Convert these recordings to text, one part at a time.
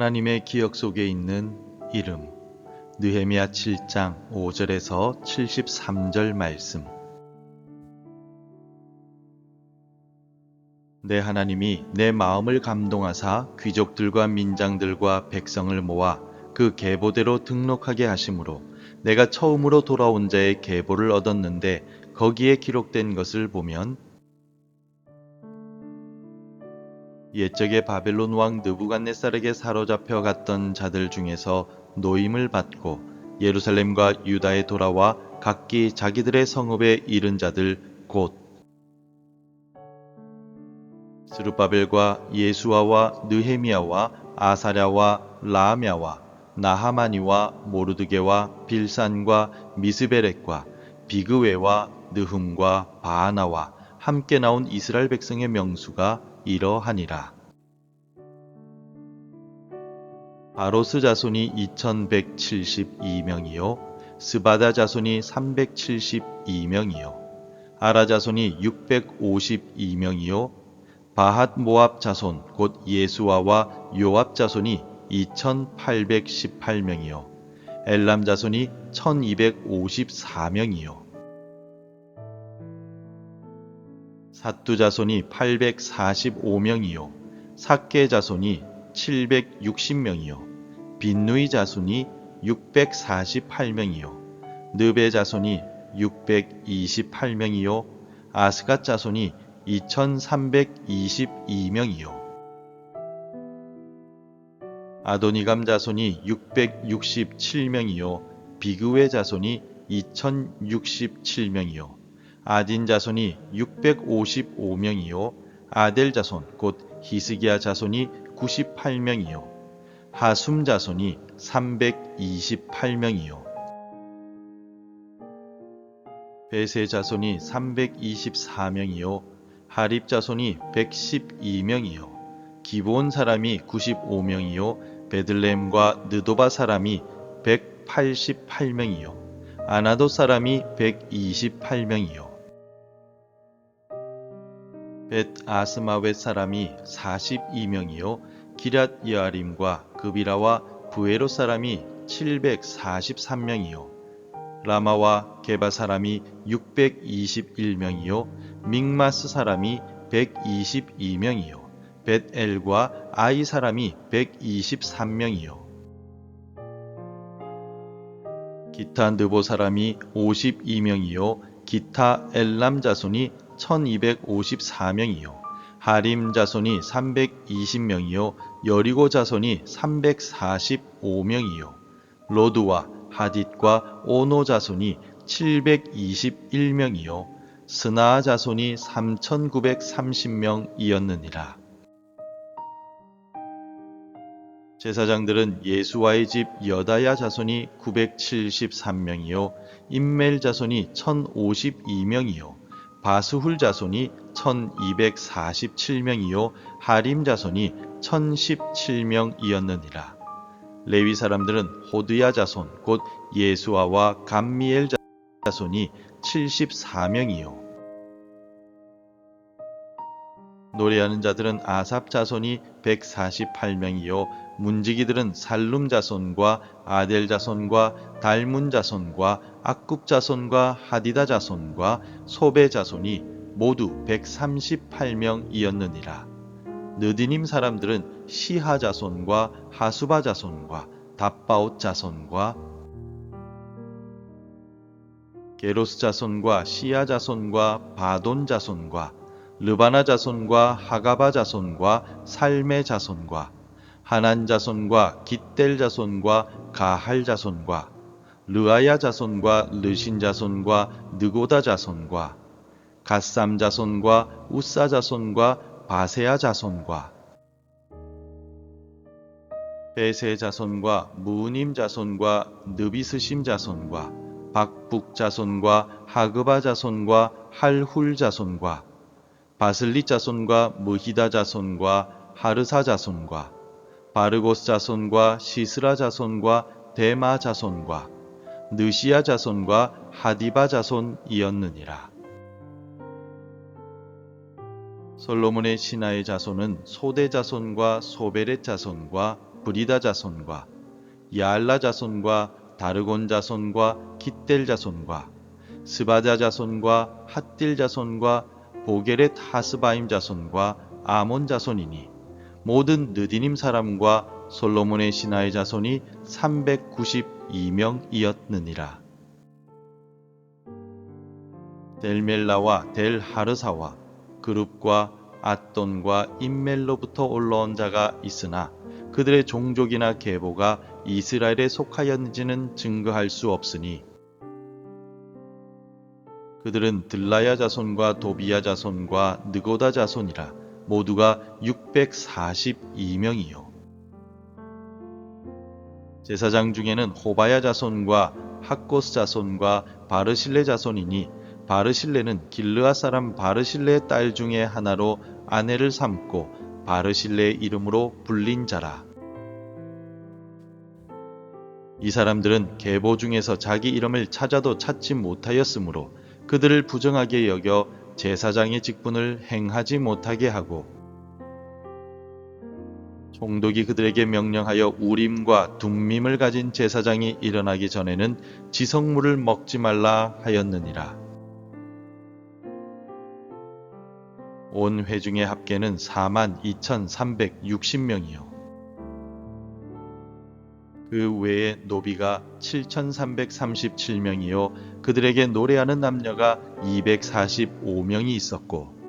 하나님의 기억 속에 있는 이름 느헤미야 7장 5절에서 73절 말씀. 내 하나님이 내 마음을 감동하사 귀족들과 민장들과 백성을 모아 그 계보대로 등록하게 하심으로 내가 처음으로 돌아온 자의 계보를 얻었는데 거기에 기록된 것을 보면 옛적에 바벨론 왕 느부갓네살에게 사로잡혀 갔던 자들 중에서 노임을 받고 예루살렘과 유다에 돌아와 각기 자기들의 성읍에 이른 자들 곧 스루바벨과 예수아와 느헤미야와 아사랴와 라하мя와 나하마니와 모르드게와 빌산과 미스베렉과 비그웨와 느흠과 바하나와 함께 나온 이스라엘 백성의 명수가 이러하니라. 바로스 자손이 2172명이요 스바다 자손이 372명이요 아라 자손이 652명이요 바핫 모압 자손 곧 예수아와 요압 자손이 2818명이요 엘람 자손이 1254명이요 사뚜 자손이 845명이요. 삭게 자손이 760명이요. 빈누이 자손이 648명이요. 느베 자손이 628명이요. 아스갓 자손이 2322명이요. 아도니감 자손이 667명이요. 비그웨 자손이 2067명이요 아딘 자손이 655명이요. 아델 자손 곧 히스기야 자손이 98명이요. 하숨 자손이 328명이요. 베세 자손이 324명이요. 하립 자손이 112명이요. 기본 사람이 95명이요. 베들렘과 느도바 사람이 188명이요. 아나도 사람이 128명이요 벳 아스마웻 사람이 42명이요. 기랏 여아림과 그비라와 부에로 사람이 743명이요. 라마와 게바 사람이 621명이요. 믹마스 사람이 122명이요. 벳엘과 아이 사람이 123명이요. 기타 느보 사람이 52명이요. 기타 엘람 자손이 1254명이요. 하림 자손이 320명이요. 여리고 자손이 345명이요. 로드와 하딧과 오노 자손이 721명이요. 스나 자손이 3930명이었느니라. 제사장들은 예수와의 집 여다야 자손이 973명이요. 임멜 자손이 1052명이요 바스훌 자손이 1247명이요 하림 자손이 1017명이었느니라. 레위 사람들은 호드야 자손 곧 예수아와 감미엘 자손이 74명이요. 노래하는 자들은 아삽 자손이 148명이요 문지기들은 살룸 자손과 아델 자손과 달문 자손과 악굽 자손과 하디다 자손과 소베 자손이 모두 138명이었느니라. 느디님 사람들은 시하 자손과 하수바 자손과 답바옷 자손과 게로스 자손과 시야 자손과 바돈 자손과 르바나 자손과 하가바 자손과 살메 자손과 하난 자손과 깃델 자손과 가할 자손과 르아야 자손과 르신 자손과 느고다 자손과 갓삼 자손과 우사 자손과 바세아 자손과 베세 자손과 무님 자손과 느비스심 자손과 박북 자손과 하그바 자손과 할훌 자손과 바슬리 자손과 무히다 자손과 하르사 자손과 바르고스 자손과 시스라 자손과 데마 자손과 느시아 자손과 하디바 자손이었느니라. 솔로몬의 신하의 자손은 소대 자손과 소베렛 자손과 브리다 자손과 야알라 자손과 다르곤 자손과 kit델 자손과 스바자 자손과 핫딜 자손과 보게렛 하스바임 자손과 아몬 자손이니 모든 느디님 사람과 솔로몬의 신하의 자손이 392명이었느니라. 델멜라와 델하르사와 그룹과 앗돈과 임멜로부터 올라온 자가 있으나 그들의 종족이나 계보가 이스라엘에 속하였는지는 증거할 수 없으니 그들은 들라야 자손과 도비야 자손과 느고다 자손이라 모두가 642명이요. 제사장 중에는 호바야 자손과 학고스 자손과 바르실레 자손이니 바르실레는 길르아 사람 바르실레의 딸 중에 하나로 아내를 삼고 바르실레의 이름으로 불린 자라. 이 사람들은 계보 중에서 자기 이름을 찾아도 찾지 못하였으므로 그들을 부정하게 여겨 제사장의 직분을 행하지 못하게 하고 총독이 그들에게 명령하여 우림과 둠밈을 가진 제사장이 일어나기 전에는 지성물을 먹지 말라 하였느니라. 온 회중의 합계는 4만 2,360명이요. 그 외에 노비가 7,337명이요. 그들에게 노래하는 남녀가 245명이 있었고,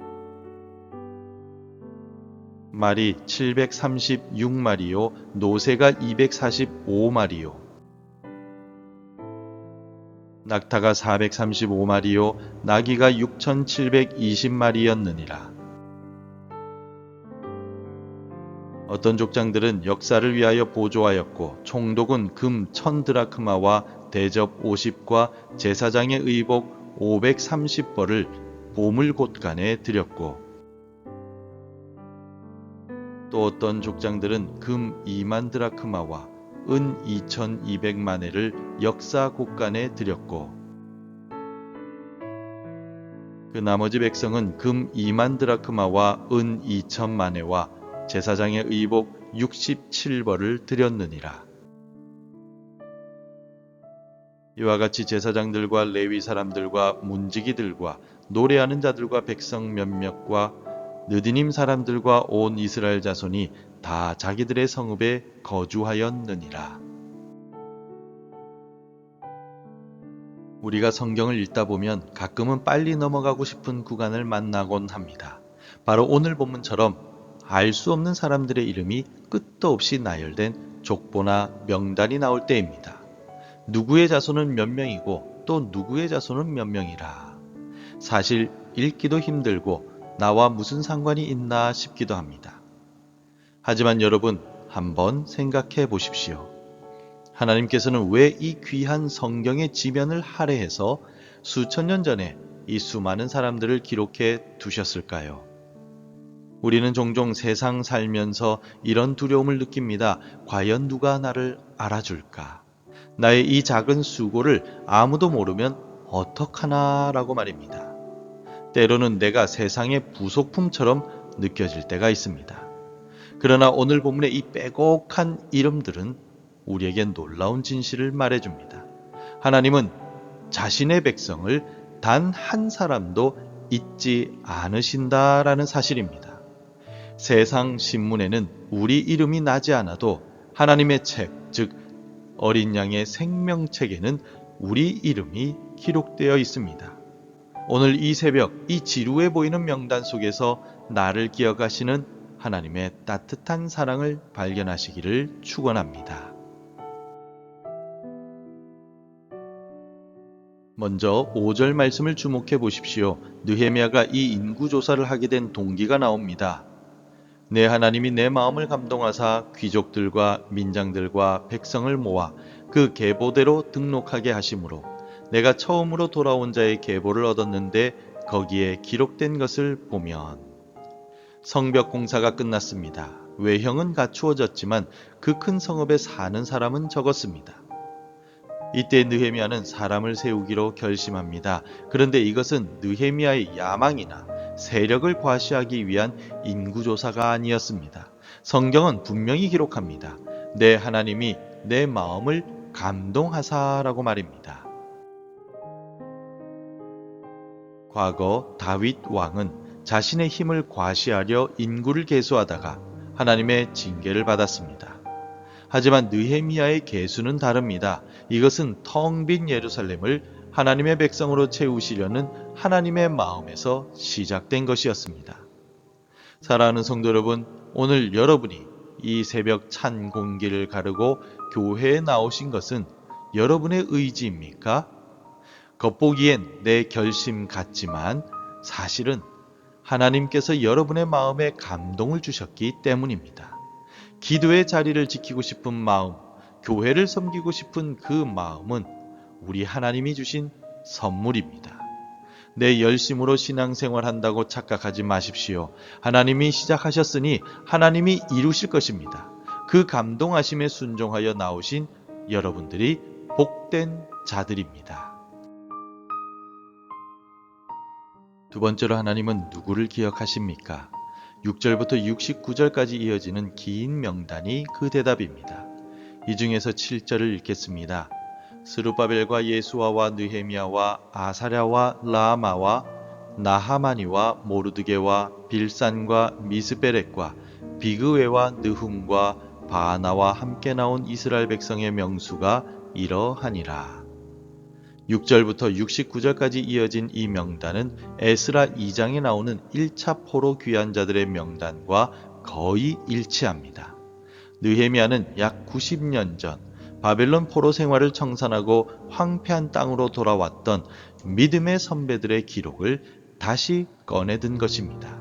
말이 736마리요. 노새가 245마리요. 낙타가 435마리요. 나귀가 6,720마리였느니라. 어떤 족장들은 역사를 위하여 보조하였고 총독은 금 1000드라크마와 대접 50과 제사장의 의복 530벌을 보물 곳간에 드렸고 또 어떤 족장들은 금 2만 드라크마와 은 2200만회를 역사 곳간에 드렸고 그 나머지 백성은 금 2만 드라크마와 은 2천만회와 제사장의 의복 67벌을 드렸느니라. 이와 같이 제사장들과 레위 사람들과 문지기들과 노래하는 자들과 백성 몇몇과 느디님 사람들과 온 이스라엘 자손이 다 자기들의 성읍에 거주하였느니라. 우리가 성경을 읽다 보면 가끔은 빨리 넘어가고 싶은 구간을 만나곤 합니다. 바로 오늘 본문처럼 알 수 없는 사람들의 이름이 끝도 없이 나열된 족보나 명단이 나올 때입니다. 누구의 자손은 몇 명이고 또 누구의 자손은 몇 명이라. 사실 읽기도 힘들고 나와 무슨 상관이 있나 싶기도 합니다. 하지만 여러분 한번 생각해 보십시오. 하나님께서는 왜 이 귀한 성경의 지면을 할애해서 수천 년 전에 이 수많은 사람들을 기록해 두셨을까요? 우리는 종종 세상 살면서 이런 두려움을 느낍니다. 과연 누가 나를 알아줄까? 나의 이 작은 수고를 아무도 모르면 어떡하나라고 말입니다. 때로는 내가 세상의 부속품처럼 느껴질 때가 있습니다. 그러나 오늘 본문의 이 빼곡한 이름들은 우리에게 놀라운 진실을 말해줍니다. 하나님은 자신의 백성을 단 한 사람도 잊지 않으신다라는 사실입니다. 세상 신문에는 우리 이름이 나지 않아도 하나님의 책, 즉 어린 양의 생명책에는 우리 이름이 기록되어 있습니다. 오늘 이 새벽 이 지루해 보이는 명단 속에서 나를 기억하시는 하나님의 따뜻한 사랑을 발견하시기를 축원합니다. 먼저 5절 말씀을 주목해 보십시오. 느헤미야가 이 인구 조사를 하게 된 동기가 나옵니다. 내 하나님이 내 마음을 감동하사 귀족들과 민장들과 백성을 모아 그 계보대로 등록하게 하심으로 내가 처음으로 돌아온 자의 계보를 얻었는데 거기에 기록된 것을 보면 성벽 공사가 끝났습니다. 외형은 갖추어졌지만 그 큰 성읍에 사는 사람은 적었습니다. 이때 느헤미야는 사람을 세우기로 결심합니다. 그런데 이것은 느헤미야의 야망이나 세력을 과시하기 위한 인구조사가 아니었습니다. 성경은 분명히 기록합니다. 내 하나님이 내 마음을 감동하사라고 말입니다. 과거 다윗 왕은 자신의 힘을 과시하려 인구를 계수하다가 하나님의 징계를 받았습니다. 하지만 느헤미야의 계수는 다릅니다. 이것은 텅 빈 예루살렘을 하나님의 백성으로 채우시려는 하나님의 마음에서 시작된 것이었습니다. 사랑하는 성도 여러분, 오늘 여러분이 이 새벽 찬 공기를 가르고 교회에 나오신 것은 여러분의 의지입니까? 겉보기엔 내 결심 같지만 사실은 하나님께서 여러분의 마음에 감동을 주셨기 때문입니다. 기도의 자리를 지키고 싶은 마음, 교회를 섬기고 싶은 그 마음은 우리 하나님이 주신 선물입니다. 내 열심으로 신앙생활 한다고 착각하지 마십시오. 하나님이 시작하셨으니 하나님이 이루실 것입니다. 그 감동하심에 순종하여 나오신 여러분들이 복된 자들입니다. 두 번째로 하나님은 누구를 기억하십니까? 6절부터 69절까지 이어지는 긴 명단이 그 대답입니다. 이 중에서 7절을 읽겠습니다. 스루바벨과 예수아와 느헤미야와 아사랴와 라마와 나하마니와 모르드게와 빌산과 미스베렉과 비그웨와 느훔과 바나와 함께 나온 이스라엘 백성의 명수가 이러하니라. 6절부터 69절까지 이어진 이 명단은 에스라 2장에 나오는 1차 포로 귀환 자들의 명단과 거의 일치합니다. 느헤미야는 약 90년 전 바벨론 포로 생활을 청산하고 황폐한 땅으로 돌아왔던 믿음의 선배들의 기록을 다시 꺼내든 것입니다.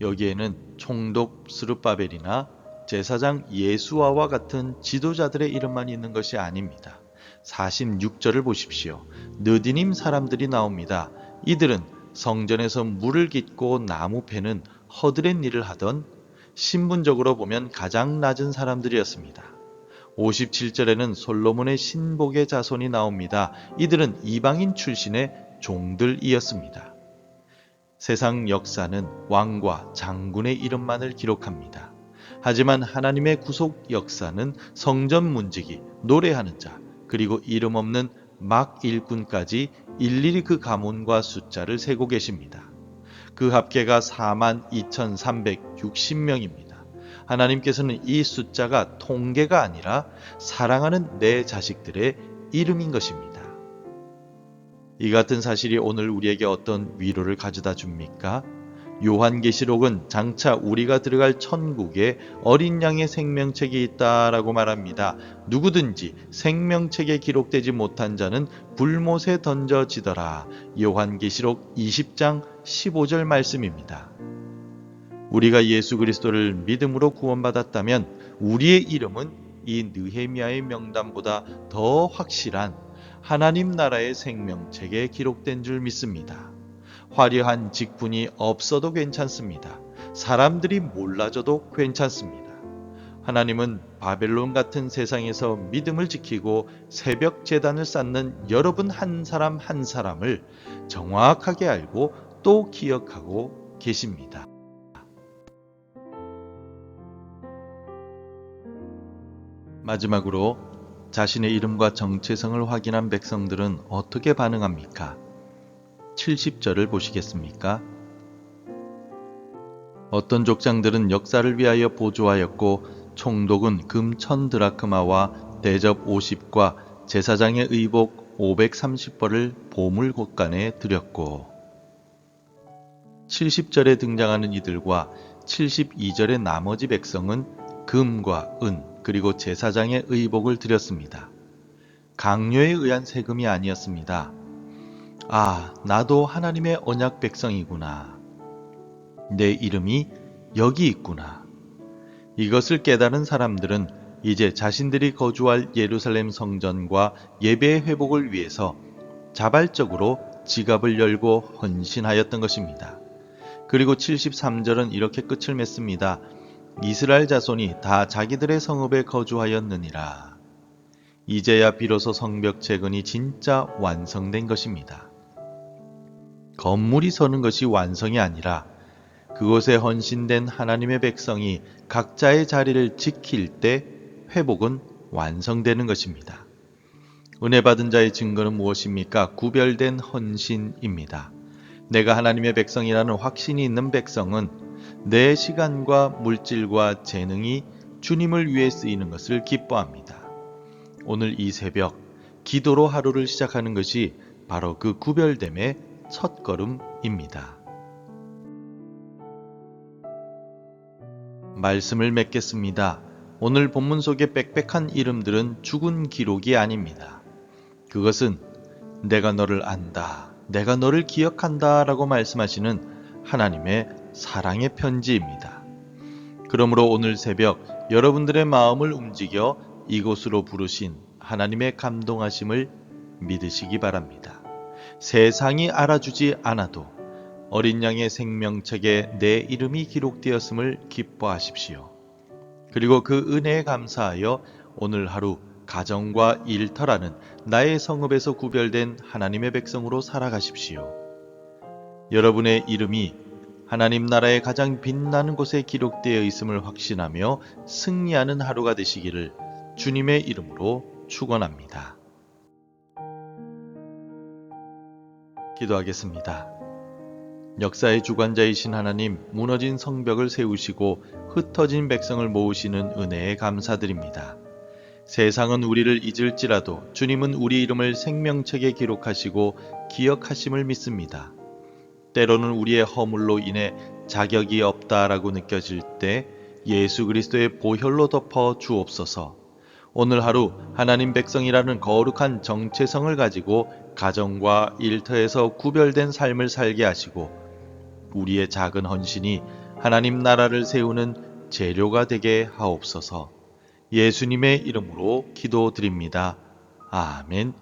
여기에는 총독 스룹바벨이나 제사장 예수와와 같은 지도자들의 이름만 있는 것이 아닙니다. 46절을 보십시오. 느디님 사람들이 나옵니다. 이들은 성전에서 물을 깃고 나무 패는 허드렛 일을 하던 신분적으로 보면 가장 낮은 사람들이었습니다. 57절에는 솔로몬의 신복의 자손이 나옵니다. 이들은 이방인 출신의 종들이었습니다. 세상 역사는 왕과 장군의 이름만을 기록합니다. 하지만 하나님의 구속 역사는 성전 문지기, 노래하는 자, 그리고 이름 없는 막 일꾼까지 일일이 그 가문과 숫자를 세고 계십니다. 그 합계가 4만 2,360명입니다. 하나님께서는 이 숫자가 통계가 아니라 사랑하는 내 자식들의 이름인 것입니다. 이 같은 사실이 오늘 우리에게 어떤 위로를 가져다 줍니까? 요한계시록은 장차 우리가 들어갈 천국에 어린 양의 생명책이 있다라고 말합니다. 누구든지 생명책에 기록되지 못한 자는 불못에 던져지더라. 요한계시록 20장 15절 말씀입니다. 우리가 예수 그리스도를 믿음으로 구원받았다면 우리의 이름은 이 느헤미야의 명단보다 더 확실한 하나님 나라의 생명책에 기록된 줄 믿습니다. 화려한 직분이 없어도 괜찮습니다. 사람들이 몰라줘도 괜찮습니다. 하나님은 바벨론 같은 세상에서 믿음을 지키고 새벽 재단을 쌓는 여러분 한 사람 한 사람을 정확하게 알고 또 기억하고 계십니다. 마지막으로 자신의 이름과 정체성을 확인한 백성들은 어떻게 반응합니까? 70절을 보시겠습니까? 어떤 족장들은 역사를 위하여 보조하였고 총독은 금 천 드라크마와 대접 50과 제사장의 의복 530벌을 보물 곳간에 드렸고 70절에 등장하는 이들과 72절의 나머지 백성은 금과 은 그리고 제사장의 의복을 드렸습니다. 강요에 의한 세금이 아니었습니다. 아, 나도 하나님의 언약 백성이구나. 내 이름이 여기 있구나. 이것을 깨달은 사람들은 이제 자신들이 거주할 예루살렘 성전과 예배의 회복을 위해서 자발적으로 지갑을 열고 헌신하였던 것입니다. 그리고 73절은 이렇게 끝을 맺습니다. 이스라엘 자손이 다 자기들의 성읍에 거주하였느니라. 이제야 비로소 성벽 재건이 진짜 완성된 것입니다. 건물이 서는 것이 완성이 아니라 그곳에 헌신된 하나님의 백성이 각자의 자리를 지킬 때 회복은 완성되는 것입니다. 은혜 받은 자의 증거는 무엇입니까? 구별된 헌신입니다. 내가 하나님의 백성이라는 확신이 있는 백성은 내 시간과 물질과 재능이 주님을 위해 쓰이는 것을 기뻐합니다. 오늘 이 새벽 기도로 하루를 시작하는 것이 바로 그 구별됨의 첫 걸음입니다. 말씀을 맺겠습니다. 오늘 본문 속의 빽빽한 이름들은 죽은 기록이 아닙니다. 그것은 내가 너를 안다, 내가 너를 기억한다 라고 말씀하시는 하나님의 사랑의 편지입니다. 그러므로 오늘 새벽 여러분들의 마음을 움직여 이곳으로 부르신 하나님의 감동하심을 믿으시기 바랍니다. 세상이 알아주지 않아도 어린 양의 생명책에 내 이름이 기록되었음을 기뻐하십시오. 그리고 그 은혜에 감사하여 오늘 하루 가정과 일터라는 나의 성읍에서 구별된 하나님의 백성으로 살아가십시오. 여러분의 이름이 하나님 나라의 가장 빛나는 곳에 기록되어 있음을 확신하며 승리하는 하루가 되시기를 주님의 이름으로 축원합니다. 기도하겠습니다. 역사의 주관자이신 하나님, 무너진 성벽을 세우시고 흩어진 백성을 모으시는 은혜에 감사드립니다. 세상은 우리를 잊을지라도 주님은 우리 이름을 생명책에 기록하시고 기억하심을 믿습니다. 때로는 우리의 허물로 인해 자격이 없다라고 느껴질 때 예수 그리스도의 보혈로 덮어 주옵소서. 오늘 하루 하나님 백성이라는 거룩한 정체성을 가지고 가정과 일터에서 구별된 삶을 살게 하시고 우리의 작은 헌신이 하나님 나라를 세우는 재료가 되게 하옵소서. 예수님의 이름으로 기도드립니다. 아멘.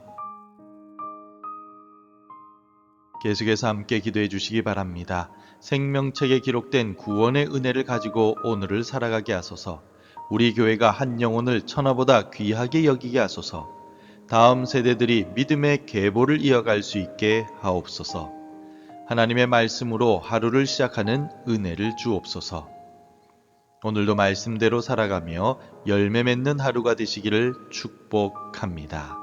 계속해서 함께 기도해 주시기 바랍니다. 생명책에 기록된 구원의 은혜를 가지고 오늘을 살아가게 하소서. 우리 교회가 한 영혼을 천하보다 귀하게 여기게 하소서. 다음 세대들이 믿음의 계보를 이어갈 수 있게 하옵소서. 하나님의 말씀으로 하루를 시작하는 은혜를 주옵소서. 오늘도 말씀대로 살아가며 열매 맺는 하루가 되시기를 축복합니다.